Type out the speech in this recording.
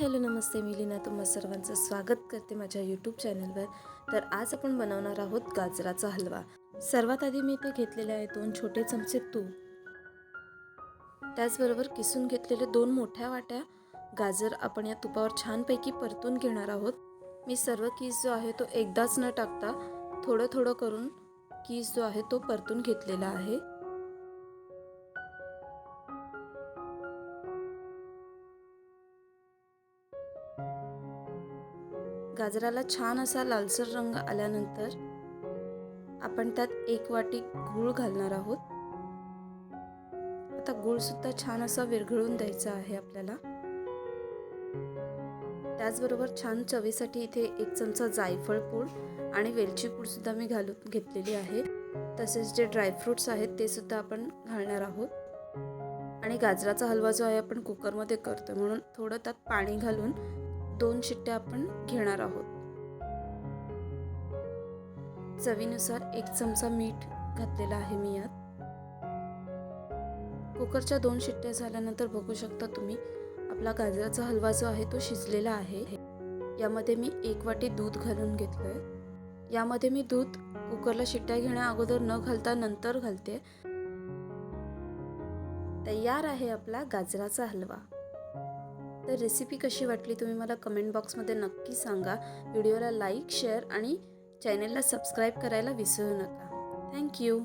Hello नमस्ते. मी लीना तुम्हा सर्वांचं स्वागत करते माझ्या यूट्यूब चॅनलवर तर आज आपण बनवणार आहोत गाजराचा हलवा. सर्वात आधी मी इथे घेतलेले आहे दोन छोटे चमचे तूप. त्याचबरोबर किसून घेतलेले दोन मोठ्या वाट्या गाजर आपण या तुपावर छानपैकी परतून घेणार आहोत. मी सर्व कीस जो आहे तो एकदाच न टाकता थोडं थोडं करून कीस जो आहे तो परतून घेतलेला आहे. गाजराला छान असा लालसर रंग आल्यानंतर आपण त्यात एक वाटी गूळ घालणार आहोत. आता गूळ सुद्धा छान असा विरघळून द्यायचा आहे आपल्याला. त्याचबरोबर छान चवीसाठी इथे एक चमचा जायफळ पूड आणि वेलची पूड सुद्धा मी घालून घेतलेली आहे. तसेच जे ड्रायफ्रुट्स आहेत ते सुद्धा आपण घालणार आहोत. आणि गाजराचा हलवा जो आहे आपण कुकरमध्ये करतो म्हणून थोडं त्यात पाणी घालून दोन शिट्ट्या आपण घेणार आहोत. चवीनुसार एक चमचा मीठ घातलेला आहे मी यात. कुकरच्या दोन शिट्ट्या झाल्यानंतर बघू शकता तुम्ही आपला गाजराचा हलवा जो आहे तो शिजलेला आहे. यामध्ये मी एक वाटी दूध घालून घेतलंय. यामध्ये मी दूध कुकरला शिट्ट्या घेण्या अगोदर न घालता नंतर घालते. तयार आहे आपला गाजराचा हलवा. तर रेसिपी कशी वाटली तुम्ही मला कमेंट बॉक्समध्ये नक्की सांगा. व्हिडिओला लाईक शेअर आणि चॅनेलला सबस्क्राईब करायला विसरू नका. थँक्यू